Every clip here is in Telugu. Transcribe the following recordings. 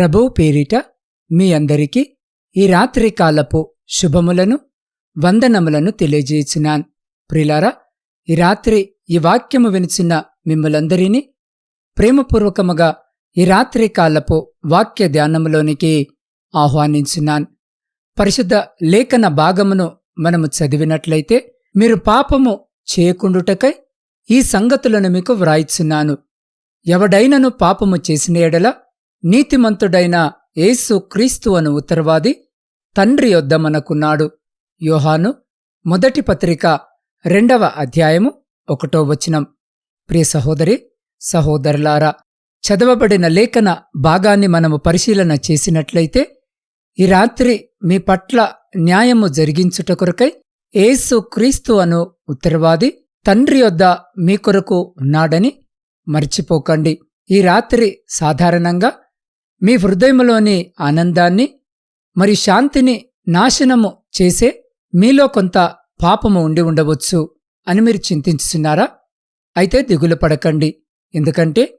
ప్రభువు పేరిట మీ అందరికీ ఈ రాత్రి కాలపు శుభములను వందనములను తెలియజేసినాన్. ప్రిలారా ఈ రాత్రి ఈ వాక్యము వినిచిన మిమ్మలందరినీ ప్రేమపూర్వకముగా ఈ రాత్రి కాలపు వాక్య ధ్యానములోనికి ఆహ్వానించున్నాను పరిశుద్ధ లేఖన భాగమును మనము చదివినట్లయితే మీరు పాపము చేయకుండుటకై ఈ సంగతులను మీకు వ్రాయిచున్నాను. ఎవడైనను పాపము చేసిన ఎడల నీతిమంతుడైన యేసు క్రీస్తు అను ఉత్తరవాది తండ్రి యొద్ద మనకున్నాడు. యోహాను మొదటి పత్రిక రెండవ అధ్యాయము ఒకటో వచనం. ప్రియ సహోదరి సహోదరులారా చదవబడిన లేఖన భాగాన్ని మనము పరిశీలన చేసినట్లయితే ఈ రాత్రి మీ పట్ల న్యాయము జరిగించుట కొరకై ఏసు క్రీస్తు అను ఉత్తరవాది తండ్రి యొద్ద మీ కొరకు ఉన్నాడని మర్చిపోకండి. ఈ రాత్రి సాధారణంగా మీ హృదయములోని ఆనందాన్ని మరి శాంతిని నాశనము చేసే మీలో కొంత పాపము ఉండి ఉండవచ్చు అని మీరు చింతించుతున్నారా అయితే దిగులు పడకండి. ఎందుకంటే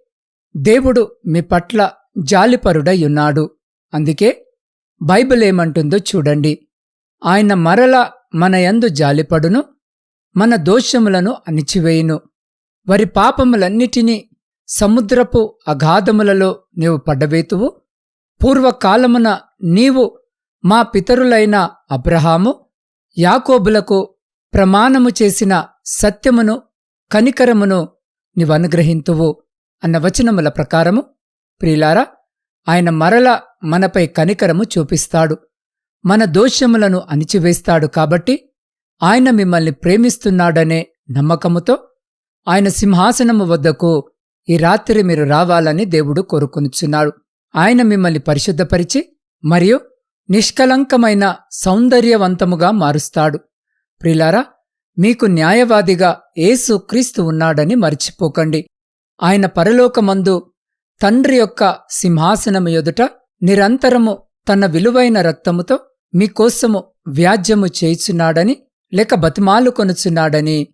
దేవుడు మీ పట్ల జాలిపరుడై ఉన్నాడు అందుకే బైబిల్ ఏమంటుందో చూడండి. ఆయన మరల మన యందు జాలిపడును మన దోషములను అణిచివేయును. వారి పాపములన్నిటినీ సముద్రపు అగాధములలో నీవు పడ్డవేతువు పూర్వకాలమున నీవు మా పితరులైన అబ్రహాము యాకోబులకు ప్రమాణము చేసిన సత్యమును కనికరమును నీవనుగ్రహింతువు అన్న వచనముల ప్రకారము ప్రియులారా ఆయన మరల మనపై కనికరము చూపిస్తాడు. మన దోషములను అణిచివేస్తాడు కాబట్టి ఆయన మిమ్మల్ని ప్రేమిస్తున్నాడనే నమ్మకముతో ఆయన సింహాసనము వద్దకు ఈ రాత్రి మీరు రావాలని దేవుడు కోరుకొనుచున్నాడు. ఆయన మిమ్మల్ని పరిశుద్ధపరిచి మరియు నిష్కలంకమైన సౌందర్యవంతముగా మారుస్తాడు. ప్రిలారా మీకు న్యాయవాదిగా ఏసు క్రీస్తు ఉన్నాడని మర్చిపోకండి. ఆయన పరలోకమందు తండ్రి యొక్క సింహాసనము ఎదుట నిరంతరము తన విలువైన రక్తముతో మీకోసము వ్యాజ్యము చేయుచున్నాడని లేక బతిమాలు కొనుచున్నాడని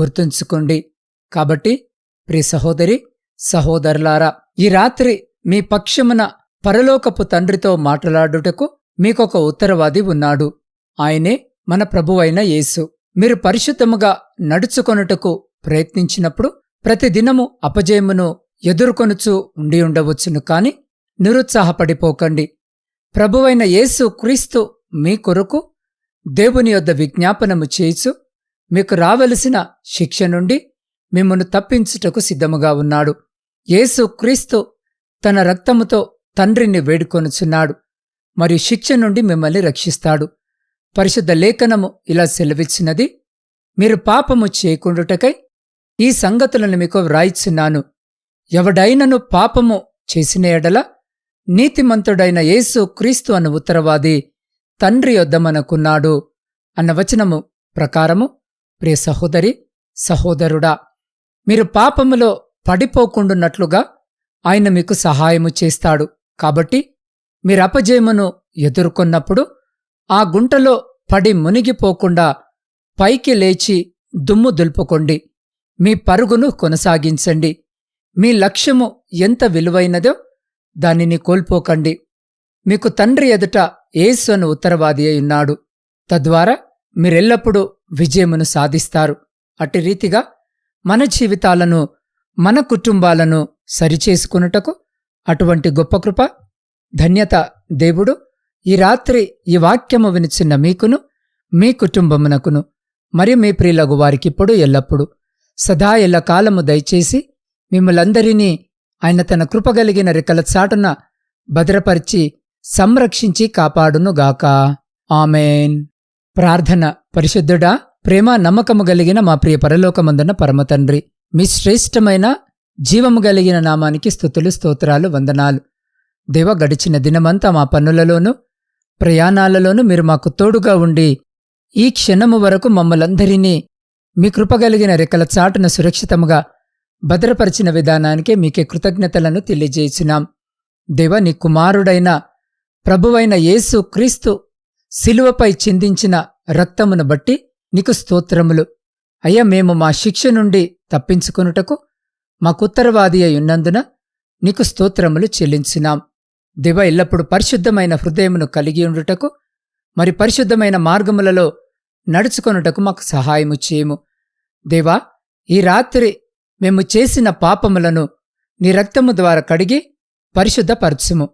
గుర్తుంచుకోండి. కాబట్టి ప్రియ సహోదరి సహోదరులారా ఈ రాత్రి మీ పక్షమున పరలోకపు తండ్రితో మాట్లాడుటకు మీకొక ఉత్తరవాది ఉన్నాడు. ఆయనే మన ప్రభువైన యేసు. మీరు పరిశుద్ధముగా నడుచుకొనుటకు ప్రయత్నించినప్పుడు ప్రతిదినము అపజయమును ఎదుర్కొనుచు ఉండి ఉండవచ్చును కాని నిరుత్సాహపడిపోకండి. ప్రభువైన యేసు క్రీస్తు మీ కొరకు దేవుని యొద్ద విజ్ఞాపనము చేయిచు మీకు రావలసిన శిక్ష నుండి మిమ్మను తప్పించుటకు సిద్ధముగా ఉన్నాడు. యేసు క్రీస్తు తన రక్తముతో తండ్రిని వేడుకొనుచున్నాడు. మరియు శిక్ష నుండి మిమ్మల్ని రక్షిస్తాడు. పరిశుద్ధ లేఖనము ఇలా సెలవిచ్చినది మీరు పాపము చేయకుండుటకై ఈ సంగతులను మీకు వ్రాయిచున్నాను. ఎవడైనను పాపము చేసిన ఎడల నీతిమంతుడైన యేసు క్రీస్తు అన్న ఉత్తరవాది తండ్రి యొద్దమనకున్నాడు అన్న వచనము ప్రకారము ప్రియ సహోదరి సహోదరుడా మీరు పాపములో పడిపోకుండున్నట్లుగా ఆయన మీకు సహాయము చేస్తాడు. కాబట్టి మీరు అపజయమును ఎదుర్కొన్నప్పుడు ఆ గుంటలో పడి మునిగిపోకుండా పైకి లేచి దుమ్ము దులుపుకోండి. మీ పరుగును కొనసాగించండి. మీ లక్ష్యము ఎంత విలువైనదో దానిని కోల్పోకండి. మీకు తండ్రి ఎదుట ఏసు అని ఉత్తరవాది అయి ఉన్నాడు. తద్వారా మీరెల్లప్పుడూ విజయమును సాధిస్తారు. అట్టి రీతిగా మన జీవితాలను మన కుటుంబాలను సరిచేసుకున్నటకు అటువంటి గొప్ప కృప ధన్యత దేవుడు ఈ రాత్రి ఈ వాక్యము వినిచిన్న మీకును మీ కుటుంబమునకును మరియు మీ ప్రియులగు వారికిప్పుడు ఎల్లప్పుడు సదా ఎల్ల కాలము దయచేసి మిమ్మలందరినీ ఆయన తన కృపగలిగిన రెక్కల చాటున భద్రపరిచి సంరక్షించి కాపాడునుగాక. ఆమెన్. ప్రార్థన పరిశుద్ధుడా ప్రేమ నమ్మకము కలిగిన మా ప్రియ పరలోకమందున పరమతండ్రి. మీ శ్రేష్టమైన జీవము కలిగిన నామానికి స్థుతులు స్తోత్రాలు వందనాలు. దేవ గడిచిన దినమంతా మా పనులలోనూ ప్రయాణాలలోనూ మీరు మాకు తోడుగా ఉండి ఈ క్షణము వరకు మమ్మలందరినీ మీ కృపగలిగిన రెక్కల చాటున సురక్షితముగా భద్రపరిచిన విధానానికే మీకే కృతజ్ఞతలను తెలియజేసినాం దేవ నీ కుమారుడైన ప్రభువైన యేసు క్రీస్తు శిలువపై చిందించిన రక్తమును బట్టి నీకు స్తోత్రములు. అయ్యా మేము మా శిక్ష నుండి తప్పించుకొనుటకు మాకుత్తరవాది అయి ఉన్నందున నీకు స్తోత్రములు చెల్లించినాం. దివ ఎల్లప్పుడు పరిశుద్ధమైన హృదయమును కలిగి ఉండుటకు మరి పరిశుద్ధమైన మార్గములలో నడుచుకొనుటకు మాకు సహాయము చేయము. దేవా ఈ రాత్రి మేము చేసిన పాపములను నీ రక్తము ద్వారా కడిగి పరిశుద్ధపరచుము.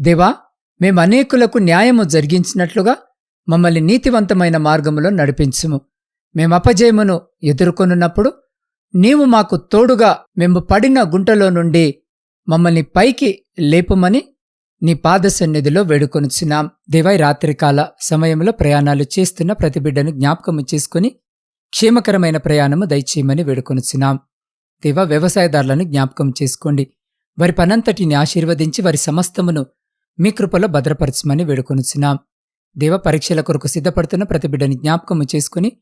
దేవా మేము అనేకులకు న్యాయము జరిగించినట్లుగా మమ్మల్ని నీతివంతమైన మార్గములో నడిపించుము. మేమపజయమును ఎదుర్కొనున్నప్పుడు నీవు మాకు తోడుగా మేము పడిన గుంటలో నుండి మమ్మల్ని పైకి లేపుమని నీ పాద సన్నిధిలో వేడుకొనుచున్నాం. దేవై రాత్రికాల సమయంలో ప్రయాణాలు చేస్తున్న ప్రతి బిడ్డను జ్ఞాపకము చేసుకుని క్షేమకరమైన ప్రయాణము దయచేయమని వేడుకొనుచున్నాం. దేవ వ్యవసాయదారులను జ్ఞాపకం చేసుకోండి. వారి పనంతటిని ఆశీర్వదించి వారి సమస్తమును మీ కృపలో భద్రపరచమని వేడుకొనుచున్నాం. దేవ పరీక్షల కొరకు సిద్ధపడుతున్న ప్రతి బిడ్డని జ్ఞాపకము చేసుకుని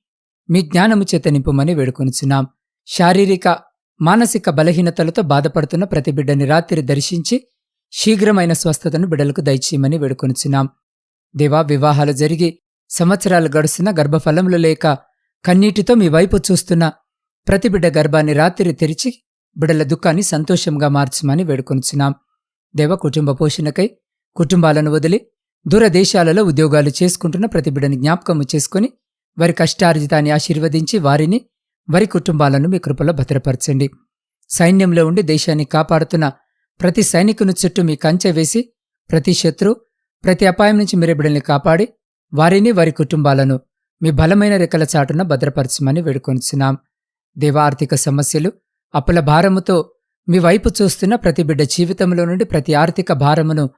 మీ జ్ఞానము చేత నింపుమని వేడుకొనుచున్నాం. శారీరక మానసిక బలహీనతలతో బాధపడుతున్న ప్రతి బిడ్డని రాత్రి దర్శించి శీఘ్రమైన స్వస్థతను బిడ్డలకు దయచేయమని వేడుకొనుచున్నాం. దేవా వివాహాలు జరిగి సంవత్సరాలు గడుస్తున్న గర్భఫలములు లేక కన్నీటితో మీ వైపు చూస్తున్న ప్రతి బిడ్డ గర్భాన్ని రాత్రి తెరిచి బిడ్డల దుఃఖాన్ని సంతోషంగా మార్చమని వేడుకొనుచున్నాం. దేవ కుటుంబ పోషణకై కుటుంబాలను వదిలి దూరదేశాలలో ఉద్యోగాలు చేసుకుంటున్న ప్రతిబిడని జ్ఞాపకం జ్ఞాపకము చేసుకుని వారి కష్టార్జితాన్ని ఆశీర్వదించి వారిని వారి కుటుంబాలను మీ కృపలో భద్రపరచండి. సైన్యంలో ఉండి దేశాన్ని కాపాడుతున్న ప్రతి సైనికుని చుట్టూ మీ కంచె వేసి ప్రతి శత్రు ప్రతి అపాయం నుంచి మీరే బిడల్ని కాపాడి వారిని వారి కుటుంబాలను మీ బలమైన రెక్కల చాటున భద్రపరచమని వేడుకొనిచున్నాం. దేవార్థిక సమస్యలు అప్పుల భారముతో మీ వైపు చూస్తున్న ప్రతి బిడ్డ జీవితంలో నుండి ప్రతి ఆర్థిక భారమును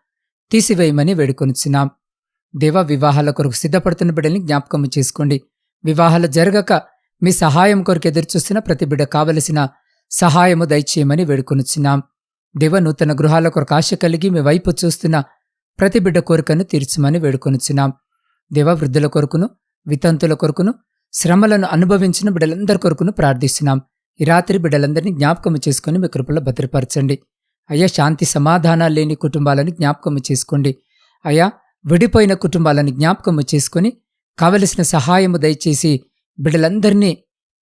తీసివేయమని వేడుకొనిచ్చినాం దేవ వివాహాల కొరకు సిద్ధపడుతున్న బిడ్డల్ని జ్ఞాపకము చేసుకోండి. వివాహాలు జరగక మీ సహాయం కొరకు ఎదురుచూస్తున్న ప్రతి బిడ్డ కావలసిన సహాయము దయచేయమని వేడుకొనిచ్చినాం దేవ నూతన గృహాల కొరకు ఆశ కలిగి మీ వైపు చూస్తున్న ప్రతి బిడ్డ కోరికను తీర్చమని వేడుకొనిచ్చినాం దేవ వృద్ధుల కొరకును వితంతుల కొరకును శ్రమలను అనుభవించిన బిడ్డలందరి కొరకును ప్రార్థిస్తున్నాం. ఈ రాత్రి బిడ్డలందరినీ జ్ఞాపకం చేసుకుని మీ కృపలో భద్రపరచండి. అయ్యా శాంతి సమాధానాలు లేని కుటుంబాలను జ్ఞాపకము చేసుకోండి. అయ్యా విడిపోయిన కుటుంబాలను జ్ఞాపకము చేసుకుని కావలసిన సహాయము దయచేసి బిడ్డలందరినీ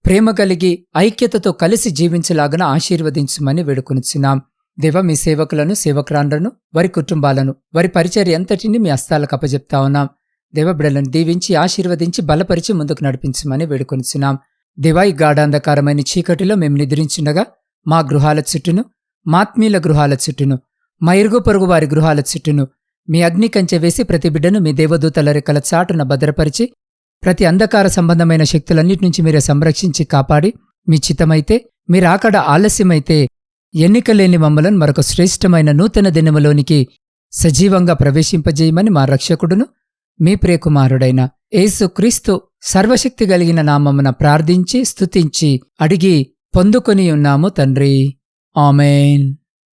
ప్రేమ కలిగి ఐక్యతతో కలిసి జీవించలాగన ఆశీర్వదించమని వేడుకొనిచున్నాం. దేవ మీ సేవకులను సేవకురాండ్రను వారి కుటుంబాలను వారి పరిచర్య ఎంతటిని మీ హస్తాలకు అప్పజెప్తా ఉన్నాం. దేవ బిడ్డలను దీవించి ఆశీర్వదించి బలపరిచి ముందుకు నడిపించమని వేడుకొనిచున్నాం. దేవా ఈ గాఢాంధకారమైన చీకటిలో మేము నిద్రించుండగా మా గృహాల చుట్టూను మాత్మీల గృహాల చుట్టూను మా ఇరుగు పొరుగు వారి గృహాల చుట్టూను మీ అగ్ని కంచె వేసి ప్రతి బిడ్డను మీ దేవదూతల రెక్కల చాటున భద్రపరిచి ప్రతి అంధకార సంబంధమైన శక్తులన్నిటి నుంచి మీరే సంరక్షించి కాపాడి మీ చిత్తమైతే మీరాకడ ఆలస్యమైతే ఎన్నికలేని మమ్మలను మరొక శ్రేష్టమైన నూతన దినములోనికి సజీవంగా ప్రవేశింపజేయమని మా రక్షకుడును మీ ప్రియకుమారుడైన ఏసుక్రీస్తు సర్వశక్తి కలిగిన నామమున ప్రార్థించి స్తుతించి అడిగి పొందుకొని ఉన్నాము తండ్రి. ఆమెన్